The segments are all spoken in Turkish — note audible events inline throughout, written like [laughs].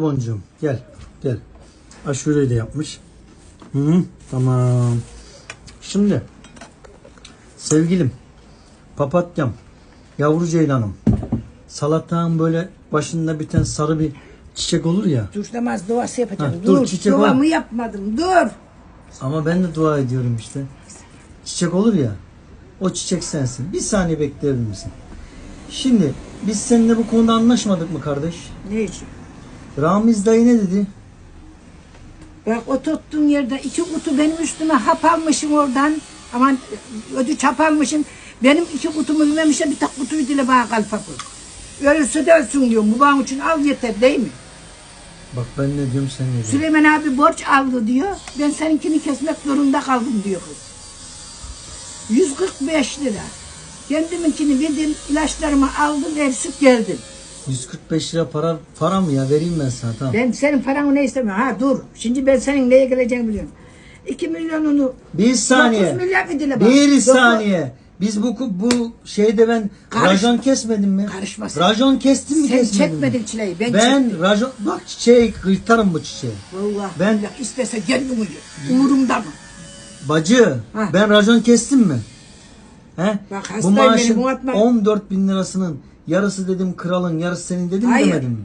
Boncuğum gel gel. Aşureyi de yapmış. Hı -hı, tamam. Şimdi sevgilim papatyam yavru ceylanım salatanın böyle başında biten sarı bir çiçek olur ya Dur namaz duası yapacağım. Ha, dur, dur, çiçek duamı yapmadım. Dur. ama ben de dua ediyorum işte çiçek olur ya o çiçek sensin bir saniye bekleyebilir misin şimdi biz seninle bu konuda anlaşmadık mı kardeş Ne için? Ramiz dayı ne dedi Bak o tuttuğun yerde iki kutu benim üstüme hap almışım oradan. Aman ödü çap almışım. Benim iki kutumu bilmemişe bir tek kutuyu dile bana kalp hapı. Ölürse de ölsün diyorum. Bu bana için al yeter değil mi? bak ben ne diyorum sen ne diyorsun Süleyman abi borç aldı diyor. Ben seninkini kesmek zorunda kaldım diyor kız. 145 lira. Kendiminkini verdim, ilaçlarımı aldım, evsip geldim. 145 lira para para mı ya vereyim ben sana tamam. Ben senin paranı ne istemiyorum. Ha dur. Şimdi ben senin neye geleceğini biliyorum. 2 milyonunu Bir saniye. 9 milyar dile bak. Bir saniye. Biz bu bu şeyde ben Karış- rajon kesmedim mi? Karışmasın. Rajon kestim mi Sen kesmedim çekmedin mi? çileyi. Ben, Ben çektim. rajon bak çiçeği kırtarım bu çiçeği. Vallahi Ben- ben istese kendimi. Umurumda mı? Bacı Ha. ben rajon kestim mi? He? Bak bu maaşın benim, unutma. 14 bin lirasının yarısı dedim kralın yarısı senin dedim Hayır. demedim mi?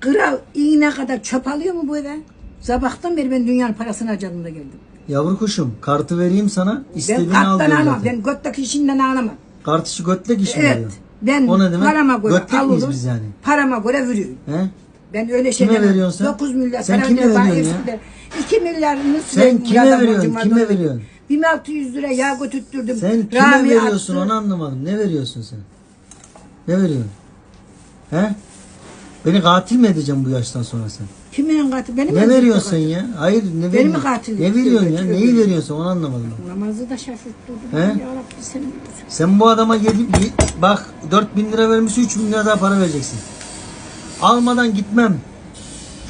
Kral iğne kadar çöp alıyor mu bu eve? Sabahtan beri ben dünyanın parasını harcadığımda geldim. Yavru kuşum kartı vereyim sana Ben istediğini al karttan diyor almam. zaten. Ben götteki işinden ağlamam. Kart işi götlek işi mi Evet. oluyor? Ben O ne demek? parama göre Götlek miyiz alırım. biz yani? Parama göre veriyorum. He? Ben öyle şey Kime demem. veriyorsun sen? 9 milyar Sen para kime bana veriyorsun ya? eskiden. 2 milyarını Sen kime veriyorsun? Kime veriyorsun? 1600 lira yağ götürttürdüm. Sen kime Rami veriyorsun attı. onu anlamadım. Ne veriyorsun sen? Ne veriyorsun? He? Beni katil mi edeceksin bu yaştan sonra sen? Kimin katı? Benim Ne veriyorsun katil? ya? Hayır ne Benim veriyorsun? mi katil? Ne veriyorsun ya? Neyi veriyorsun onu anlamadım. ben. Namazı da şaşırttırdım. He? Sen bu adama yedi, ye- bak 4000 lira vermiş 3000 lira daha para vereceksin. Almadan gitmem.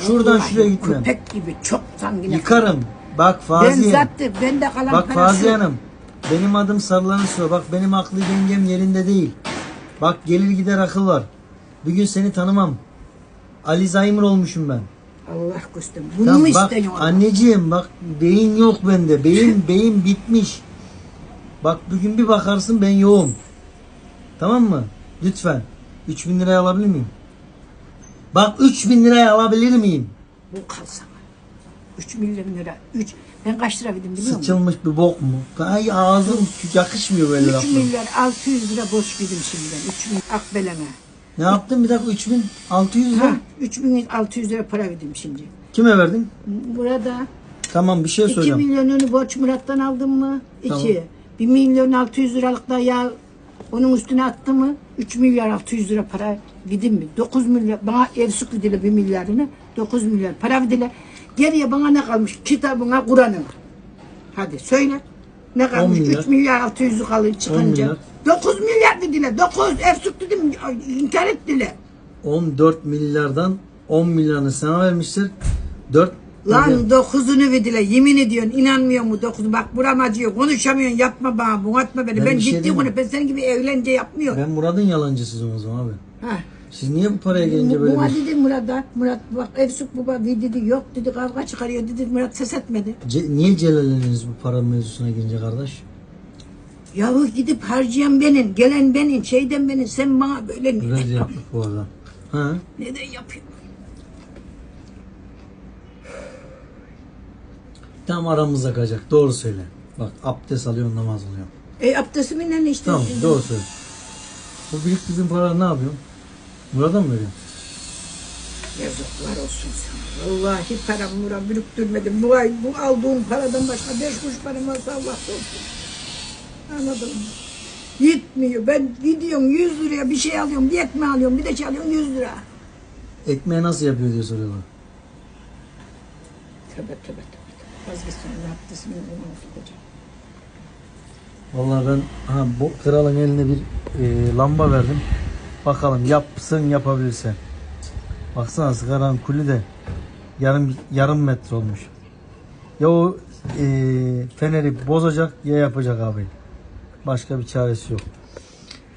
Şuradan Vallahi şuraya gitmem. Köpek gibi çok zangine. Yıkarım. Bak Ben Faziye. zaten bende kalan Bak. Faziye Hanım. Benim adım Sarılanı Su. Bak benim aklı dengem yerinde değil. Bak gelir gider akıl var. Bugün seni tanımam. Ali Zaymer olmuşum ben. Allah göstermesin. Bunu Tamam, mu bak anneciğim bak beyin yok bende. Beyin [laughs] beyin bitmiş. Bak bugün bir bakarsın ben yoğum. Tamam mı? Lütfen. 3000 liraya alabilir miyim? Bak 3000 liraya alabilir miyim? Bu kalsana. 3 milyon lira. 3. Ben kaç lira verdim biliyor musun? Sıçılmış bir bok mu? Ay ağzım yakışmıyor böyle 3 laflar. milyar 600 lira borç verdim şimdiden. 3 milyon akbeleme. Ne yaptın bir dakika 3600 lira? Ha, 3600 lira para verdim şimdi. Kime verdin? Burada Tamam bir şey 2 soracağım. milyonunu borç Murat'tan aldım mı? 2. Tamam. 1 milyon 600 liralık da yağ onun üstüne attı mı? 3 milyar 600 lira para verdim mi? 9 milyar bana ev sık verdiler 1 milyarını. 9 milyar para verdiler. Geriye bana ne kalmış? Kitabına Kur'an'ın. Hadi söyle. Ne kalmış? 10 milyar. 3 milyar 600 kalır 10 çıkınca. milyar. 9 milyar dediler. 9 ev sık dedim. inkar ettiler. 14 milyardan 10 milyarını sana vermiştir. 4 Lan dokuzunu verdiler. Yemin ediyorsun. inanmıyor mu dokuz? Bak buram acıyor. Konuşamıyorsun. Yapma bana. Bunaltma beni. Ben Ben, şey ciddi konu. Ben senin gibi eğlence yapmıyorum. Ben Murat'ın yalancısıyım o zaman abi. Ha. Siz niye bu paraya gelince böyle bir... dedi Murat'a. Murat bak Efsuk baba dedi yok dedi kavga çıkarıyor dedi. Murat ses etmedi. Ce- niye celalleniyorsunuz bu para mevzusuna gelince kardeş? Yahu gidip harcayan benim. Gelen benim. Şeyden benim. Sen bana böyle Biraz yaptık bu arada. Ha? neden yapıyorsun? Tam aramızda kalacak. Doğru söyle. Bak abdest alıyorsun namaz alıyorsun. E abdestiminle ne işte. Tamam doğru söyle. Bu biriktirdiğin paraları ne yapıyorsun? Murat'a mı veriyorsun? Yazıklar olsun sana. Vallahi param Murat biriktirmedim. Bu ay bu aldığım paradan başka beş kuruş param varsa Allah olsun. Anladın mı? Gitmiyor. Ben gidiyorum 100 liraya bir şey alıyorum. Bir ekmeği alıyorum. Bir de şey alıyorum 100 lira. Ekmeği nasıl yapıyor diye soruyorlar. Tövbe tövbe tövbe. Vazgeçsin. Abdestimi bunu tutacağım. Vallahi ben ha, bu kralın eline bir e, lamba verdim. Bakalım yapsın yapabilirse. Baksana sigaranın kulü de yarım yarım metre olmuş. Ya o e, feneri bozacak ya yapacak abi. Başka bir çaresi yok.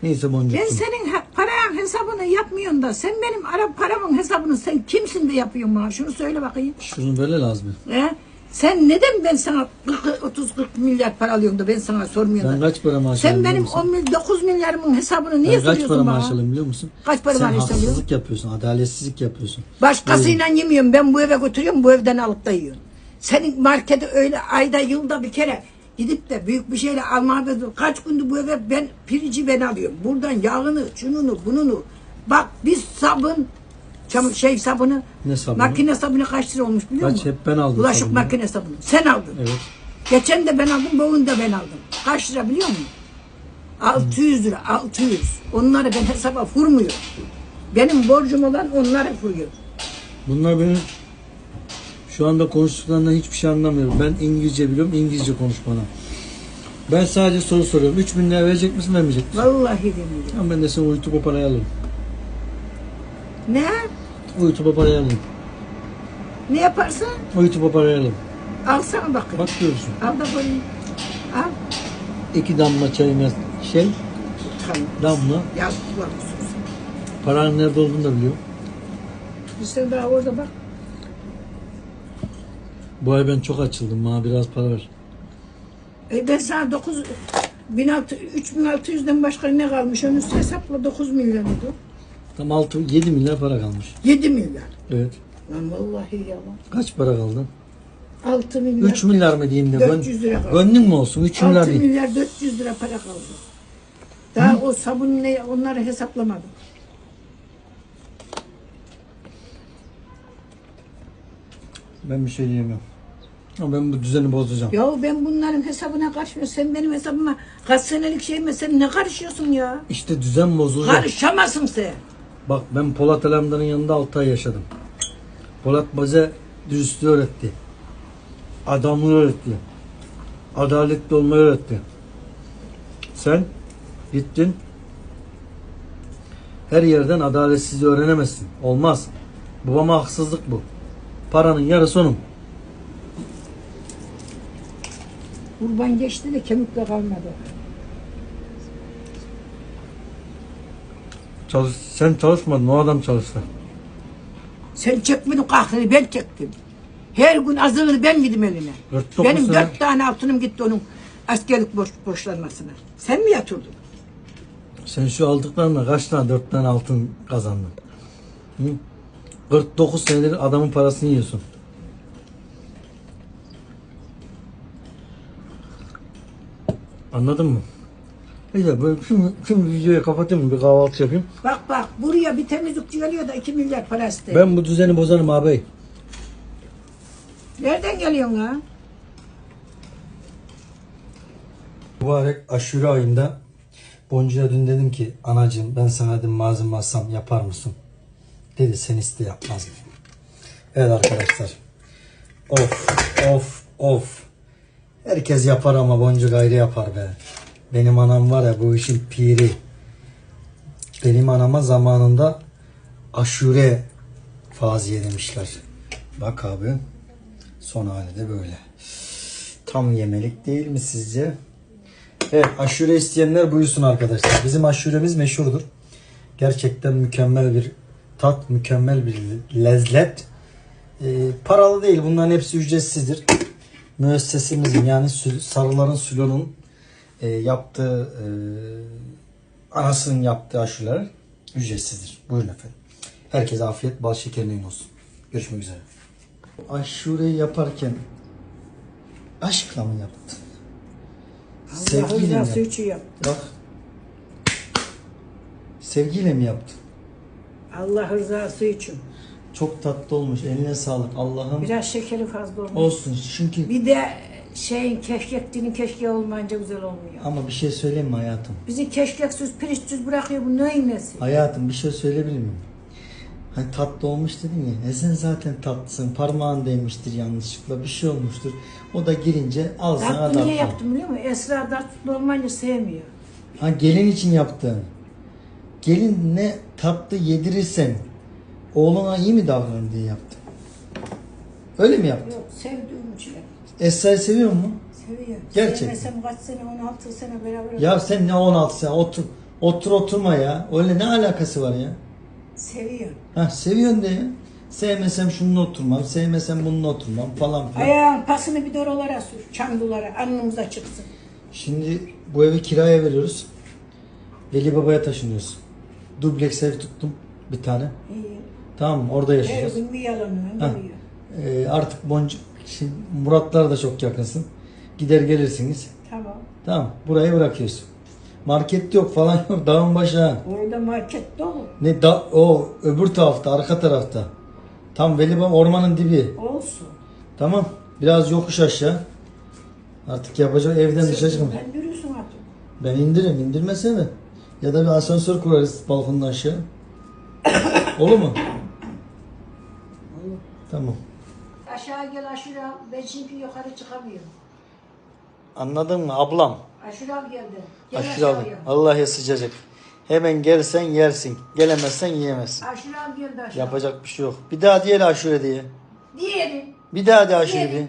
Neyse boncuk. Ben senin paranın hesabını yapmıyorsun da sen benim ara paramın hesabını sen kimsin de yapıyorsun bana? Şunu söyle bakayım. Şunu böyle lazım. He? Sen neden ben sana 30-40 milyar para alıyorum da ben sana sormuyorum Ben da? kaç para maaş Sen alıyorum benim biliyor musun? 10 mil, 9 milyarımın hesabını niye Ben kaç para soruyorsun maaş bana? alıyorum biliyor musun? Kaç para Sen maaş alıyorsun? haksızlık yapıyorsun, adaletsizlik yapıyorsun. Başkasıyla yemiyorum. Ben bu eve götürüyorum, bu evden alıp da yiyorum. Senin markete öyle ayda yılda bir kere gidip de büyük bir şeyle almaya kaç gündür bu eve ben pirinci ben alıyorum. Buradan yağını, şununu, bununu. Bak biz sabun, çamur şey sabunu, Ne sabunu? makine sabunu kaç lira olmuş biliyor Kaç? musun? Hep ben aldım Bulaşık sabunu. makine sabunu. Sen aldın. Evet. Geçen de ben aldım, bugün de ben aldım. Kaç lira biliyor musun? 600 lira, 600. Onları ben hesaba vurmuyorum. Benim borcum olan onlara vuruyor. Bunlar benim şu anda konuştuklarından hiçbir şey anlamıyorum. Ben İngilizce biliyorum, İngilizce konuş bana. Ben sadece soru soruyorum. 3 bin lira verecek misin, vermeyecek misin? Vallahi demiyorum. Tamam ben de seni uyutup o parayı alırım. Ne? Parayı alırım. Ne yaparsan parayı alırım. alsana bakayım. Bak görürsün. Al da koyayım. Al. İki damla çayıma şey, Tamam. damla. Yazıklar olsun. Paranın nerede olduğunu da biliyorum. Sen daha orada bak. Bu ay ben çok açıldım. Bana biraz para ver. E ben sana 9 1600 3600'den başka ne kalmış? Onu hesapla 9 milyon oldu. Tam 6 7 milyar para kalmış. 7 milyar. Evet. Lan vallahi yalan. Kaç para kaldı? 6 milyar. 3 milyar mı diyeyim de. 400 lira kaldı. Gönlün mü olsun? 3 milyar 6 değil. milyar 400 lira para kaldı. Daha o sabun ne onları hesaplamadım. Ben bir şey diyemiyorum. Ama ben bu düzeni bozacağım. Ya ben bunların hesabına karışmıyorum. Sen benim hesabıma kaç senelik şeyime sen ne karışıyorsun ya? İşte düzen bozulacak. Karışamazsın sen. Bak ben Polat Alemdar'ın yanında 6 ay yaşadım. Polat bize dürüstlüğü öğretti. Adamlığı öğretti. Adaletli olmayı öğretti. Sen gittin her yerden adaletsizliği öğrenemezsin. Olmaz. Babama haksızlık bu. Paranın yarısı onun. Kurban geçti de kemikle kalmadı. Çalış, sen çalışmadın, o adam çalıştı. Sen çekmedin kahrını ben çektim. Her gün azığını ben yedim eline. 49 Benim sene- dört tane altınım gitti onun askerlik boş, borçlanmasına. Sen mi yatırdın? Sen şu aldıklarınla kaç tane dört tane altın kazandın? Hı? 49 senedir adamın parasını yiyorsun. Anladın mı? İşte böyle şimdi, şimdi videoyu kapatayım? Bir kahvaltı yapayım. Bak bak buraya bir temizlikçi geliyor da iki milyar para istiyor. Ben bu düzeni bozarım ağabey. Nereden geliyorsun ha? Mübarek aşure ayında Boncu'ya dün dedim ki anacığım ben sana dedim malzeme alsam yapar mısın? Dedi sen iste yapmaz mı? Evet arkadaşlar. Of of of. Herkes yapar ama Boncu gayrı yapar be. Benim anam var ya bu işin piri. Benim anama zamanında aşure faziye demişler. Bak abi son hali de böyle. Tam yemelik değil mi sizce? Evet aşure isteyenler buyursun arkadaşlar. Bizim aşuremiz meşhurdur. Gerçekten mükemmel bir tat, mükemmel bir lezzet. Ee, paralı değil bunların hepsi ücretsizdir. Müessesemizin yani Sarıların Sülo'nun e, yaptığı e, anasının yaptığı aşureler ücretsizdir. Buyurun efendim. Herkese afiyet, bal şekerinin olsun. Görüşmek üzere. Aşureyi yaparken aşkla mı yaptın? Sevgiyle mi rızası yaptın? için yap. Bak. Sevgiyle mi yaptın? Allah rızası için. Çok tatlı olmuş. Eline sağlık. Allah'ım Biraz şekeri fazla olmuş. olsun. Çünkü Bir de şeyin keşkekçinin keşke olmayınca güzel olmuyor. ama bir şey söyleyeyim mi hayatım? Bizi keşkeksiz, pirinçsiz bırakıyor bu neyin nesi? Hayatım bir şey söyleyebilir miyim? Hani tatlı olmuş dedin ya. E sen zaten tatlısın. Parmağın değmiştir yanlışlıkla. Bir şey olmuştur. O da girince al sana Tatlı niye tatlı. yaptım biliyor musun? Esra tatlı olmayınca sevmiyor. Ha gelin için yaptın. Gelin ne tatlı yedirirsen oğluna iyi mi davranır diye yaptın. Öyle mi yaptın? Yok sevdiğim için yaptım. Esra'yı seviyor mu? Seviyor. Gerçekten. Sevmesem kaç sene 16 sene beraber Ya sen ne 16 sene otur Otur oturma ya. Öyle ne alakası var ya? Seviyorum. Ha seviyorsun de ya. Sevmesem şununla oturmam, sevmesem bununla oturmam falan filan. Ayağın pasını bir doralara sür. Çamlılara. Alnımıza çıksın. Şimdi bu evi kiraya veriyoruz. Veli Baba'ya taşınıyoruz. Dubleks ev tuttum bir tane. İyi. Tamam? Orada Her yaşayacağız. gün bir yalanıyor. Ha. Ee, artık Boncuk, şimdi Muratlar da çok yakınsın. Gider gelirsiniz. Tamam. Tamam burayı bırakıyoruz. Market yok falan yok. Dağın başı ha. Orada market dolu. Ne da o öbür tarafta arka tarafta. Tam Veli Baba ormanın dibi. Olsun. Tamam. Biraz yokuş aşağı. Artık yapacak evden dışarı çıkma. Ben yürüyorsun artık. Ben indiririm indirmesene. Ya da bir asansör kurarız balkondan aşağı. Olur mu? Tamam. Aşağı gel aşure al. Ben çünkü yukarı çıkamıyorum. Anladın mı ablam? Aşure al geldi. Gel Aşırı abi. aşağıya. Sıcacık. Hemen gelsen yersin. Gelemezsen yiyemezsin. Aşure al geldi aşağı. Yapacak bir şey yok. Bir daha diyelim aşure diye. Diyelim. Bir daha de aşure Diyelim. diye.